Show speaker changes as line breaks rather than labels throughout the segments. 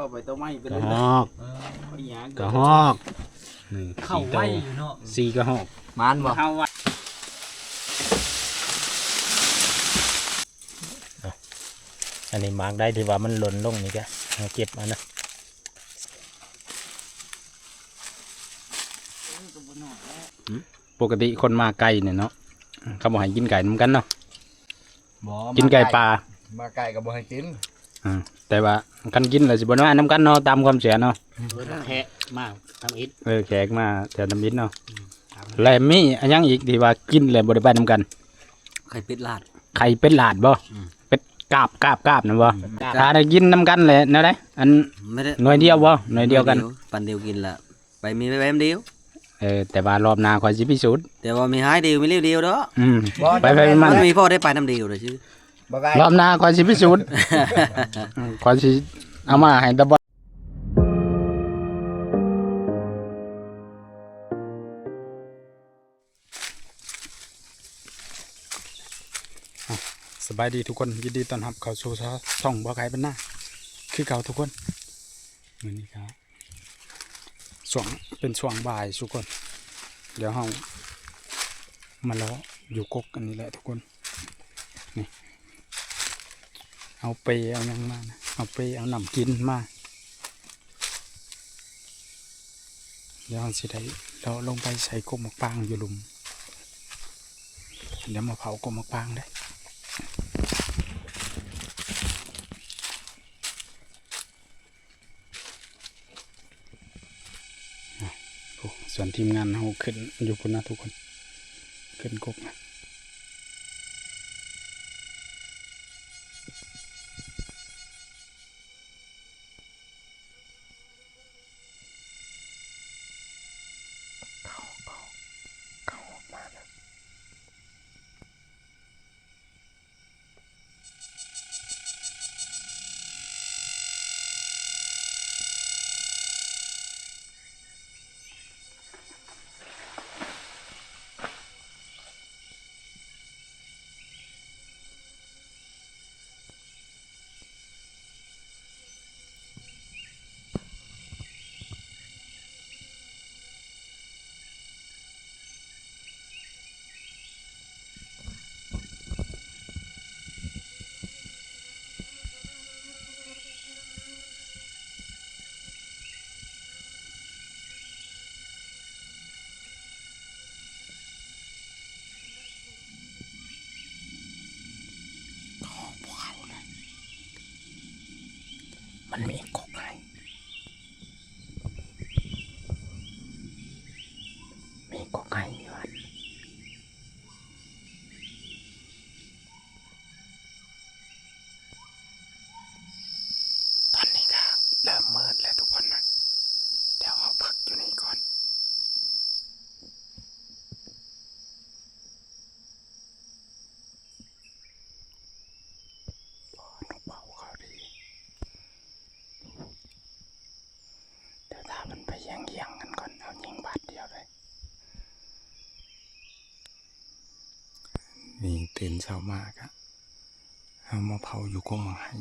ต่อไปต่อไม้ไป
ก
เล
ระ
ย
หอก
เอาหยัง
กระหอกนี่
เข้า
สี่
ไว้
ตัว
อยู่เนาะ
สี่กระหอก
มันบ่
เข้าไว้
อันนี้มาร์กได้ที่ว่ามันหล่นลงนี่ก็เอาเก็บเอันนะปกติคนมาไก่เนี่ยเนาะเขาบอกให้กินไก่น้ำกันเนาะ
บ่
กินไก่ปลา
มาไก่ก็บ่ให้กิน
อ่าแต่ว่ากันกินเลยสิบนว่าน้ำกันเนาะตามความเสียเนาะ
แทะมากทำอิฐ
เออแขกมาแถวน้ำมิดเนาะแล้วมีอันยังอีกที่ว่ากินเลยบริบาลน้ำกัน
ไข่เป็ดลาด
ไข่เป็ดหลาดบ่
อืม
เป็ดกาบกาบกาบนะบ่ถ้าได้กินน้ำกันเลยนะได้อัน
ไม่ได้
หน่วยเดียวบ่หน่วยเดียวกัน
ปันเดียวกินละไปมีไปแป๊บเดียว
เออแต่ว่ารอบหน้าคอยสิพิสูจน์
แต่ว่ามีหายเดียวมีเลี้ยวเดียวเด้อ
อืมไปไปมัน
มันมีพ่อได้ไปน้ำเดียวเลยชื่อ
รอบหน้าคอยสิพิสูจน์อืมคอยสิเอามาให้ตะบอนอะสบายดีทุกคนยินดีต้อนรับเข้าสู่ช่องบ่อไก่เป็นหน้า คือเก่าทุกคนมื้อนี้ครับช่วงเป็นช่วงบ่ายทุกคน เดี๋ยวเรามาเลาะอยู่กกกันนี่แหละทุกคนนี่ เอาเปเอายังมานะเอาเปเอาหนำกินมาเดี๋ยวเราสิได้เราลงไปใส่กบมกปางอยู่หลุมเดี๋ยวมาเผากบมกปางได้โอ้ส่วนทีมงานเราขึ้นอยู่พุ่นนะทุกคน ขึ้นกบนะ ช้ามากอะเอามาเผาอยู่กงมังไห้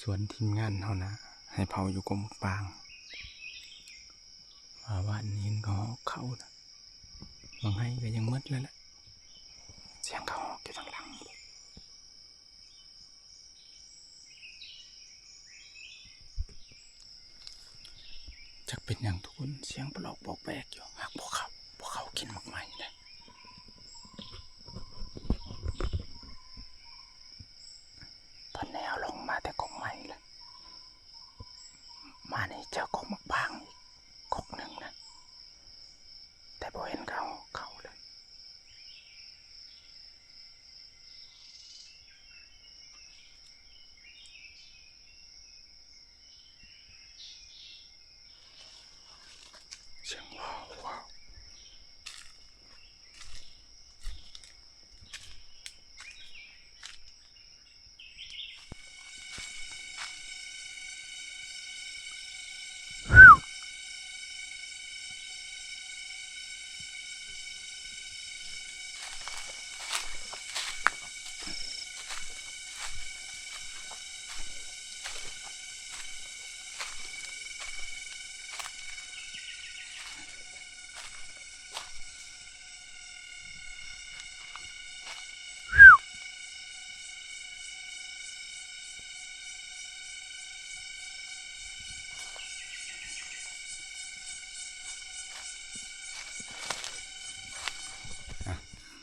ส่วนทีมงานเขานะ ให้เผาอยู่กงปางว่าวันนี้ก็เข้านะมังไห้ก็ยังมืดเลยแหละเสียงเขาออกอยู่ทางหลังจักเป็นอย่างทุกคนเสียงปลอกบอกแบกอยู่หากพวกเขาพวกเขากินมากมายเลย นแนวลงมาแต่กองไม้เลยมานี่เจอกองมักบางอีกกองหนึ่งนะ แต่พอเห็นเขา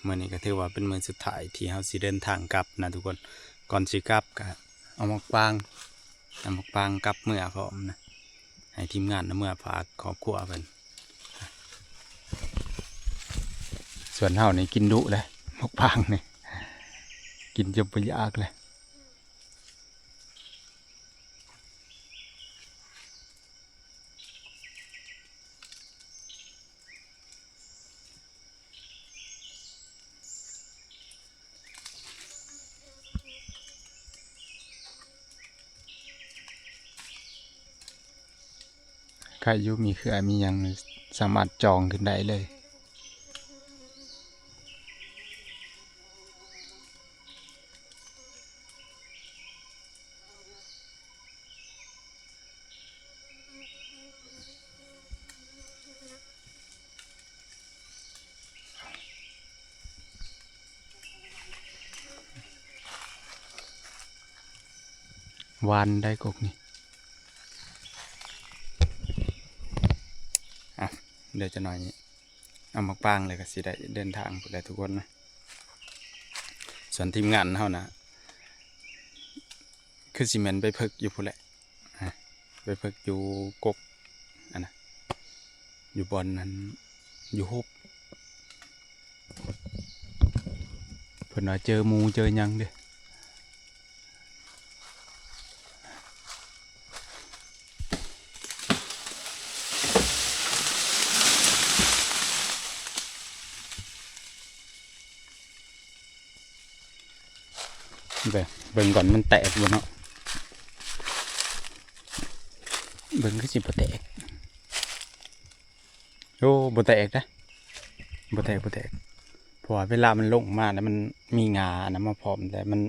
มื่อนี้ก็ถือว่าเป็นมือสุดท้ายที่เฮาสิเดินทางกลับนะทุกคนก่อนสิกลับก็เอาหมกปางเอาหมกปางกลับเมื่อพร้อมนะให้ทีมงานนะเมื่อฝากขอบครัวเป็นส่วนเฮานี่กินดุเลยหมกปางนี่กินจนบ่อยากเลย ครอยุมีเครือมียังสามารถจองขึ้นได้เลยวานได้กกนี่ เดี๋ยวจะหน่อยนี้เอามาปางเลยก็สิได้เดินทางไปเลยทุกคนนะส่วนทีมงานเฮานะคือสิเมนไปเพิกอยู่พุ่นแหละไปเพิกอยู่กกอันนะอยู่บอนนั้นอยู่ฮุบเพิ่นว่าเจอมูเจอยังเด้ เบิ่งก่อนมันแตกบ่เนาะเบิ่งคือสิบ่แตกโอ้บ่แตกนะบ่แตกบ่แตกเพราะว่าเวลามันลงมาแล้วมันมีงานะมาพร้อมแต่มัน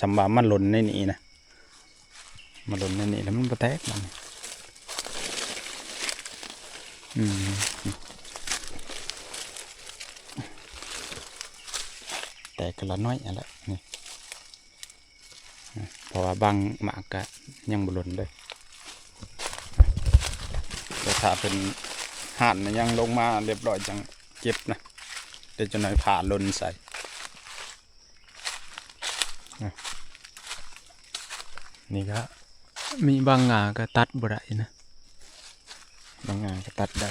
สำว่ามันหล่นในนี้นะมันหล่นในนี้แล้วมันบ่แตกมันอืมแตกกันละน้อยอันละ เพราะว่าบางหมากก็ยังบหลนเลยแต่ถ้าเป็นห่านยังลงมาเรียบร้อยจังเก็บนะเดี๋ยวจะหน่อยผ่าลนใส่นี่ก็มีบางงาก็ตัดบ่ได้นะ บางงาก็ตัดได้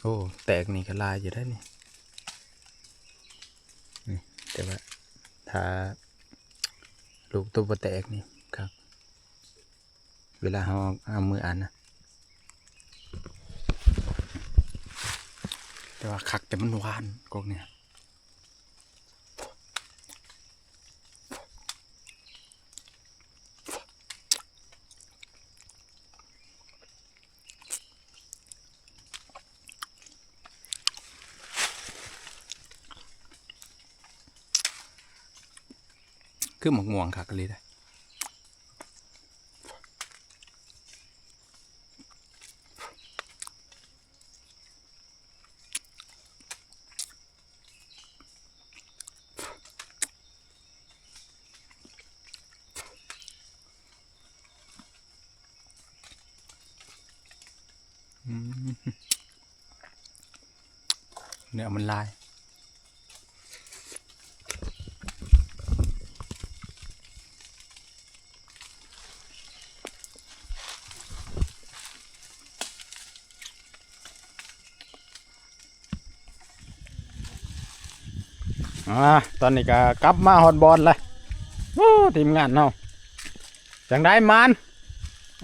โอ้ แตกนี่ก็ลายอยู่ได้นี่แต่ว่าถ้า ลูกตัวบแตกนี่ครับ เวลาเราเอามืออ่านนะแต่ว่าคักแต่มันหวานกกเนี่ย คือหมกม่วงคักเลยได้เนื้อมันลาย อ่าตอนนี้ก็กลับมาฮอดบอลเลยโอ้ทีมงานเนาะจังได้มัน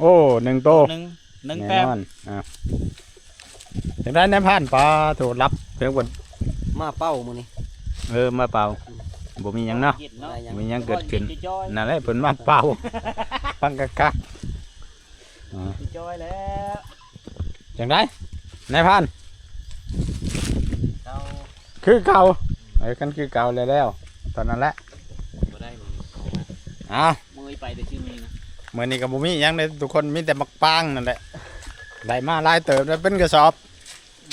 โอ้หนึ่งโต
หนึ่งหนึ่ง
แน่
แป๊บ
นอนอะจังได้ในผ่านปลาถูกรับเพียงบน
มาเป้ามื้อนี้
เออมาเปล่าบ่มีหยังเนาะ
กิเนาะ
ได้ยัง
มีหยังเกิดขึ้น
จอย
นั่นแหละเพิ่นมาเปล่าฟังกะกะอ่า
จอยแล้ว
จังได้นายพัน
เรา
คือเก่า เออกันคือเก่าเลยแล้ว ตอนนั้นแหละ
บ่ได้มือ
อ้าว
มือไปแต่ชื่อมีนะ
มื้อนี้ก็บ่มีหยังเลยทุกคนมีแต่มักปางนั่นแหละได้มาหลายเติบแล้วเป็นกระสอบ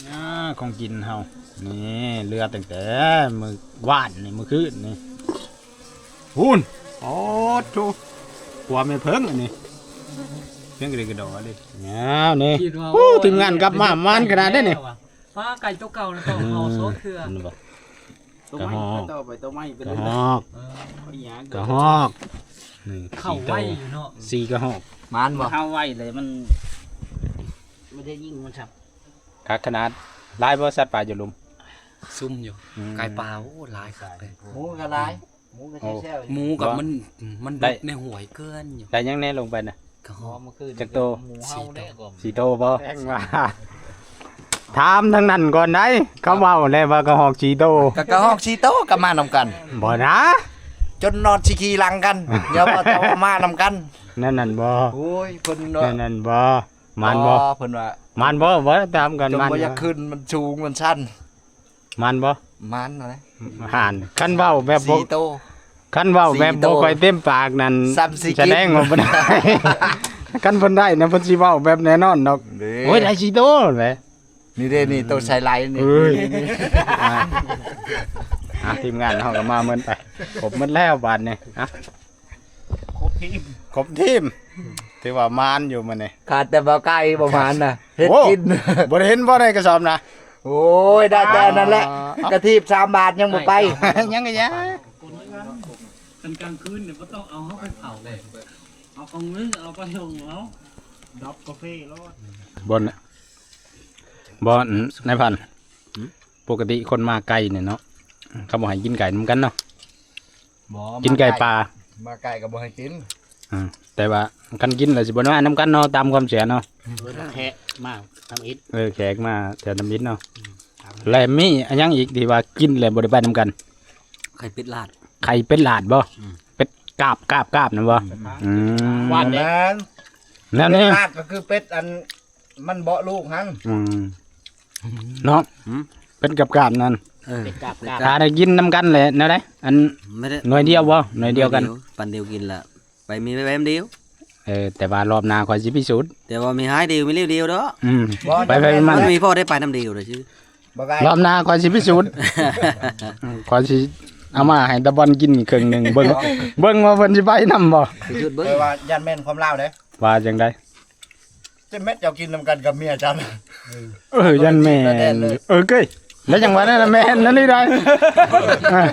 อ่าของกินเฮานี่เรือตั้งแต่มื้อวานนี่มื้อคืนนี่พูนโอ้ทูหัวไม่เพิ่งอันนี้เพิ่งกระดิกกระดอเลยอ้าวนี่โอ้ทีมงานกลับมามันขนาดนี้นี่
ฟ้าไก่ตัวเก่านะต้องเฮาโซดเถื่อ
นั่นบ่
ตัวไม้
กระหอก
ต่อไปตัวไม้ไป
ก
เล
ระ
ย
หอก
เออ
เอาอีหยัง
กระหอกนี่
เข้า
สี่โต
ไว้อยู่เนาะ
สี่กระหอก
มันบ่
เข้าไว้เลยมันไม่ได้ยิงมันครับ
คักขนาดหลายบ่สัตว์ป่าอยู่ลุม
ซุ่มอยู่
อืม
ไก่ปลาโอ้หลายคักเลย
หมูกระไรหมูกระแช่ๆ
หมูกับมันมัน
ได้
ในหวยเกินอยู่
ได้ยังแน่ลงไปน่ะ
กระห
หอ
อ
ม
ม
เมื่อคืน
จักโต
หมูเฮาได้ก่อน
สี่โตบ่แพงว่า ถามทั้งนั้นก่อนได้เขาเว้าแล้วว่ากระหอกสี่โต
กะกะฮอกชีโต้ก็มานำกัน
บ่นะ
จนนอนชิคีหลังกันอย่าว่าแต่ว่ามานำกัน
นั่นนั่นบ่
โอ้ยเพิ่น
นั่นนั่นบ่มันบ่
เพิ่นว่า
มันบ่บ่ตามกัน
จน
มัน
บ่
บ่
อยากขึ้นมันสูงมันสั้น
มันบ่
มันอะไร
ห่านคันเว้าแบบบ่
สีโต
คันเว้าแบบ
สี่โต
บ่ค่อยเต็มปากนั่น
ซ้ำสิกิน
แสดงว่าบ่ได้ คันเพิ่นได้นะเพิ่นสิเว้าแบบแน่นอนดอกโอ้ยได้สี่โตแหละ
นี่เด้นี่โตใส่ไลน์นี่
เอ้ยอะอะทีมงานเฮาก็มาเหมือนไปครบหมดแล้วบาดนี้อะ
ครบทีม
ครบทีมถือว่ามานอยู่มื้อนี้
ขาดแต่บ่ไก่ประมาณน่ะเฮ็ด
โอ้
กิน
บ่ได้เห็นบ่ได้กระสอบนะ
โอ้ยได้แต่นั่นแหละกระทีบ3บาทยังบ่ไป
ยังไงยะ
กันกลางคืนเนี่ยก็ต้องเอาเขาไปเผาเลยเอาของนึงเอาไปลงเอา
ดับกาแฟรอด
บนน่ะ บ่นายพันธุ์ปกติคนมาไกลเนี่ยเนาะเขาบอกให้กินไก่นำกันเนาะ
บ่
กินไก่ปลา
มาไก่ก็บ่ให้กิน
อ่าแต่ว่ากันกินแล้วสิบ่ว่านํกันเนาะตามความเสียเนาะ
แทะมากทำอิฐ
เออแขกมาแถวน้ำมิตรเนาะแล้วมีอันยังอีกที่ว่ากินแล้วบ่ได้ไปนํกัน
ไข่เป็ดลาด
ไข่เป็ดลาดบ่เป็ดกาบกาบกาบนะบ่อืม
วาดเด็ก
นั้น
แล้วนี่
ลาดก็คือเป็ดอันมันเบาะลูกหั่น
อืม เนาะเป็นกับกาบนั่น
เออ
เป็ดกาบกาบ
ถ้าได้กินนํกันแหละแนวใดอัน
ไม่ได้
หน่วยเดียวบ่หน่วยเดียวกัน
ปันเดียวกินละไปมีไปแวมเดียว
เออแต่ว่ารอบหน้าข่อยสิพิสูจน์
แต่ว่ามีหายเดียวมีเลี้ยวเดียวเด้อ
อืม
บ่
ไปไปมั
มันนมีพ่อได้ไปน้ำเดียวเลยชื่อ
บ่ไก่
รอบหน้าข่อยสิพิสูจน์ข่อยสิเอามาให้ตะบอนกินครึ่งหนึงเบิ่งเบิ่งว่าเพิ่นสิไปนํบ่
ไปจุดเบิ้ง
เออว่ายันแม่นความลาวเด้
ว่าจังได
เจะเม็ดเจ้ากินนำกันกับเมียจัน
เออยันแม่นเออเก้ยแล้วจังหวะนั้นน่ะแม่นนั่นนี่ได้เออ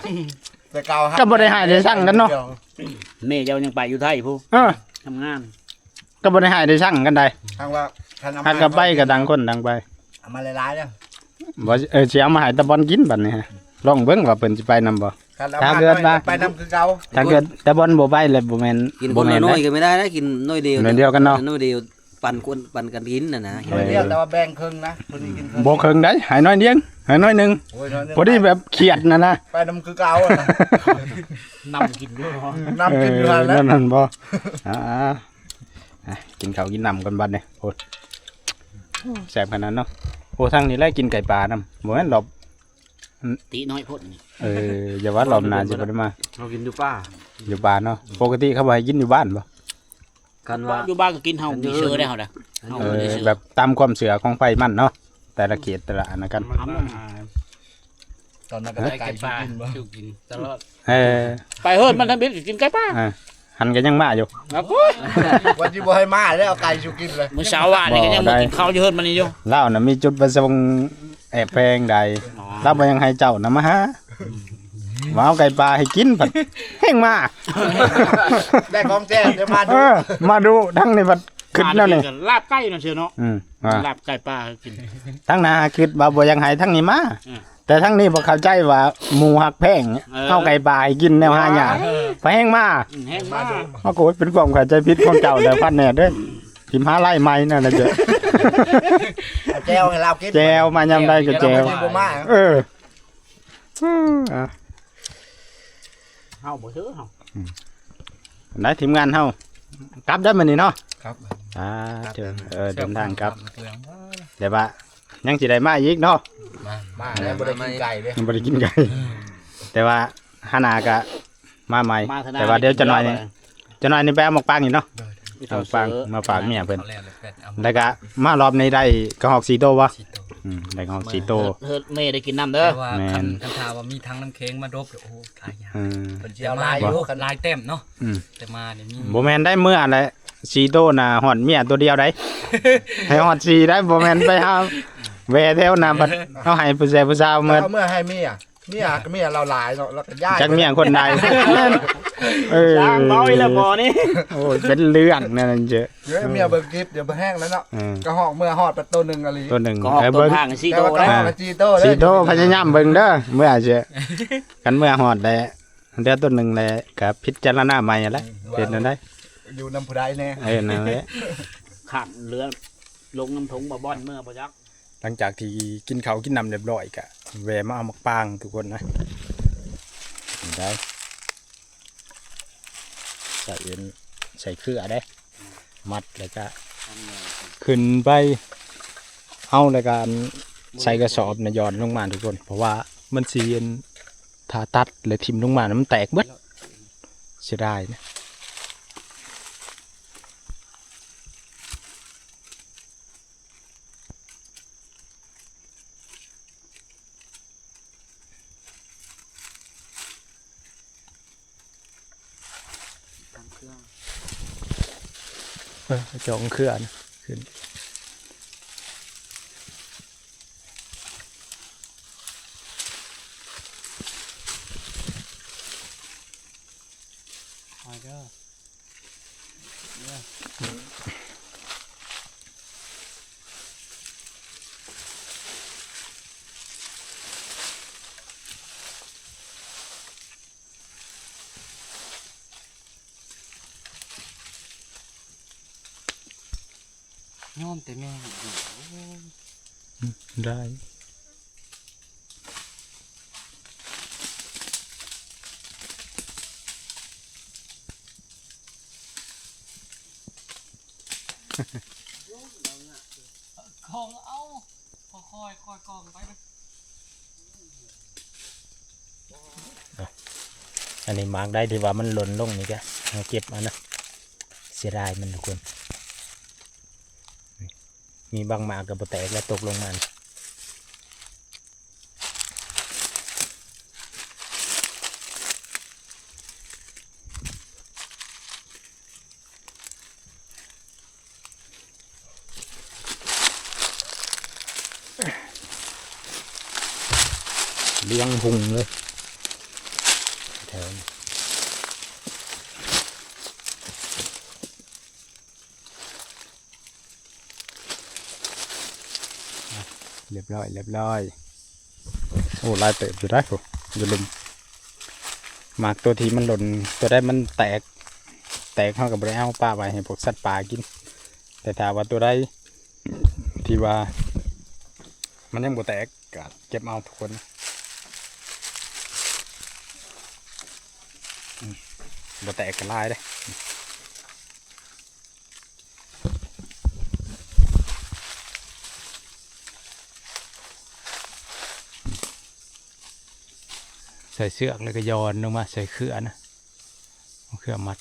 แต่เก่าฮะ
ก็บ่ได้ให้ได้สั่งกันเนาะ
แม่เจ้ายังไปอยู่ไทยผู้
เออ
ทำงาน
ก็บ่ได้ให้ได้สั่งกันได้
ทางว่าคันเอา
หักกับไปก็ต่างคนต่างไป
เอามาหลายๆเด้อ
บ่สิเออสิเอามาให้ตะบอนกินบัดนี้ฮะลองเบิ่งว่าเพิ่นสิไปนํบ่
คันเอา
ถ้า
มา
เกิดว่า
ไปนำคือเก่า
ถ้าเกิดตะบอนบ่ไปแล้วบ่แม่น
กินค
บ่
น
แม่น
น้อย
นะ
ๆก็ไม่ได้นะกินน้อยเดียว
น้อยเดียวกันเนาะ
น้อยเดียว ปั่นคนปั่นกันกินน่ะนะ
เออ
เดียวแต่ว่าแบ่งครึ่งนะคนนี้กินครึ่ง
บ่ครึ่งได้ให้น้อยเดียวให้น้อยหนึง
โอ้ยน้อยหนึ่ง
พอดีแบบเครียดนะนะ
ไปนำคือเก่าอะนะ
นำกินด้วยเหรอ
น้ำกินอยู่หั่น
เอ
แล้
อ
ว
นั่นบ่อ่าอะกินข้าวกินน้ำกันบัดนี้โอ้ยแซ่บขนาดนั้นเนาะโอ้ทางนี้แลกินไก่ปลานำบ่แม่นหรอก
ตีน้อยพ่นนี่
เอออย่าว่ารอบหน้าสิบ่ได้มา
เรากินอยู่ป้า
อยู่บ้านเนาะปกติเขาบ่ให้กินอยู่บ้านบ่
กันว่า
อยู่บ้านก็กินเฮามีเชื้อได้เฮาได้เฮา
เอ
บ่
อ
ได้เชื้อ
แบบตามความเชื่อของไฟมันเนาะแต่ละเขตแต่ละอันนั้นกัน
ทำมัน
ตอนนั้นก็ได้ไก่กินบ่
ชิวกินตลอด
เออ
ไปเฮิร์ดมันทำบิดกินไก่ป้า
อะหันก็ยังมาอยู่
แล้วก็
วันที่บ่ให้มาแล้วเอาไก่ชูกินเลย
มื้อเช้าว่านนี่ก็ยัง
บ่
บ่
ได้
กินข้าวอยู่เฮิร์ดมันนี่อยู่
เล่าน่ะมีจุดประสงค์แอบแพงใด
อ๋อ
เราบ่ยังให้เจ้านะมาฮะ ว่าเอาไก่ปลาให้กินผัดแห้งมา
ได้ของแจ้งเดี๋ยวมา
เอ
ดู
อมาดูทั้งในบัดขึ้นแล้วนี่
ลาบไก่น่ะเชียวเนาะ
อืมว่า
ลาบไก่ป้ากิน
ทั้งหนาคิดว่าบ่ยังให้ทั้งนี้มา
อืม
แต่ทั้งนี้บ่เข้าใจว่าหมูหักแพง
เออ
เอาไก่ปลาให้กินแนวหาหยาไปแห้งมา
อืมแห้งมาก
โอ้โหเป็นความเข้าใจผิดของเจ้าแล้วพันแน่เด้อพิมพ์หาไล่ไม้นั่นน่ะเจ้ะ
เอาแจ้วให้เรากิน
แจวมายามใดก็แจว
เดี๋ยเราบ่มา
เอออืมอะ
เฮาบ่เชื่อเฮา
ได้ทีมงานเฮากลับได้มื้อนี้เนาะ
ครับ
อ่าเจอเออเดินทางกลับเดี๋ยวว่ายังสิได้มาอีกเนาะ
มามาแล้วบ่ได้กินไก่เลย
ยังบ่ได้กินไก่แต่ว่าหาหนากะมาใหม่
มาธนา
แต่ว่าเดี๋ยวจะหน่อยนี่จะหน่อยนี่ไปเอาหมกปังอีกเนาะ
มี
เอา
เท่า
ปัง
เสือ
มาฝากเมียเพิ่น
เอาแล้วเลยเป็ดเอา
แล้วก็มารอบนี้ได้กระหอกสีโตวะ อืมได้กระหอกสีโต
เฮิร์ดเมย์ได้กินน้ำเด้อ
แต่ว่า
แม่น
คันคันทาว่ามีทั้งน้ำเค้งมาดบโอ้โหหลายอย่าง
อืม
เป็นเจียวลายอยู่คัน
ลายเต็มเนาะ
อืม
แต่มาเนี่ยมี
บ่แม่นได้เมื่อแหละสีโตน่ะฮอดเมียตัวเดียวได้ ให้ฮอดสีได้บ่แม่นไปหาแวแถวน้ำบัดเอาให้ผู้ชายผู้สาวหมด
เอาเมื่อให้เมีย เมียก็เมียเราหลายเนาะแล้วก็ย่าย
จักเมียคนใดเออ
จ้างเมาอีแล้วบ่นี่
โอ้ยเป็นเรื่องนั่นเจอะ
เดี๋ยวให้เมียเบิ่งคลิปเดี๋ยวไปแห้งแล้วเนาะ
เออ
ก็หอกเมื่อหอดประตูหนึ่งอะไร
ตัวหนึ่ง
ก็ออก
เออ
ต้
เบิ่
น
ง
ทางสิ
แต่
โต
ว่าก็
ได้
หอกกับจีโต้เลย
สีโตพยายามเบิ่งเด้อเมื่อเจอะกันเมื่อฮอดได้เดือตัวหนึ่งเลยกับพิจารณาใหม่แล้วเป็นจังได
อยู่น้ำผู้ใดแน่
เออนั่นแหละ
ขันเรือลงน้ำทงบ่บ่อนเมื่อบ่จัก
หลังจากที่กินข้าวกินน้ำเรียบร้อยกะ แวมาเอามักปางทุกคนนะได้ใส่เอ็นใส่เครือได้ มัดแล้วก็ขึ้นไปเอาแล้วกันใส่กระสอบนะย้อนลงมาทุกคน เพราะว่ามันสีเอ็นทาตัดเลยทิมลงมานะมันแตกเบิดเสียดายนะ เออ จองเครือนะขึ้น
ย้อมแต่แม่
ได้
ของเอาค่อยๆค่อยๆกองไปนะ
อันนี้มาร์กได้ที่ว่ามันหล่นลงนี่ก็เอาเก็บเอันนะเสียดายมันทุกคน มีบางหมากกับแตกแล้วตกลงมานเลี้ยงพุงเลยแถวนี้อะเรีย บร้อยเรียบร้อยโอ้ลายเติบอยู่ได้ผมอยู่ลืมหมากตัวที่มันหล่นตัวได้มันแตก แตกเข้ากับบริเอาปลาไว้ให้พวกสัตว์ป่ากิน แต่ถ้าว่าตัวใดที่ว่า มันยังบ่แตกก็เก็บเอาทุกคนนะอืมบ่แตกก็ลายเลย ใส่เสือกแล้วก็โยนลงมาใส่เครือนะเอาเครือมัด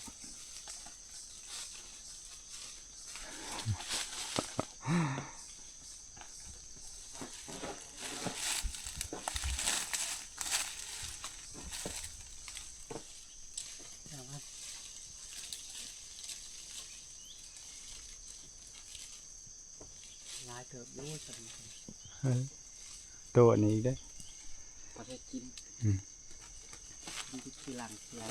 ลายเถิบอยู่ฉัน
ตัวนี้ได้อ
พอได้กิน
อืม
กิน ทีหลังเสีย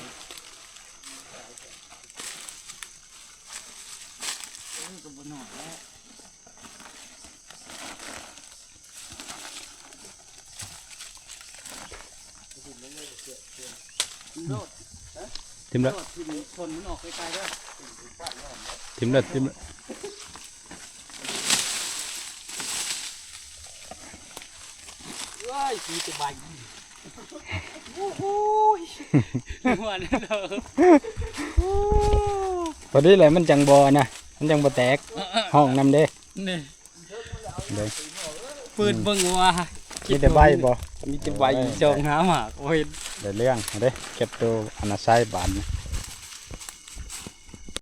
เออก็บ่น้อยแล้วโลด
ทิม
โล
ละ
ดที่มันคนมันออกไกลๆเด้อ
ทิมละทิมละ
เอ้ยสีจะใบ โอ้โหยหัวนี่เด้อ
พอดีเลยมันจังบอนะมันจังบ่แตกห้องนำเด้
นี่
เด้อ
ปืนเบิ่งว่า
มีแต่ใบบ่
มีแต่ใบจองหาหมากโอ้ย
เดี๋ยวเรื่องเอาเด้เก็บตัวอนาไซบานนะ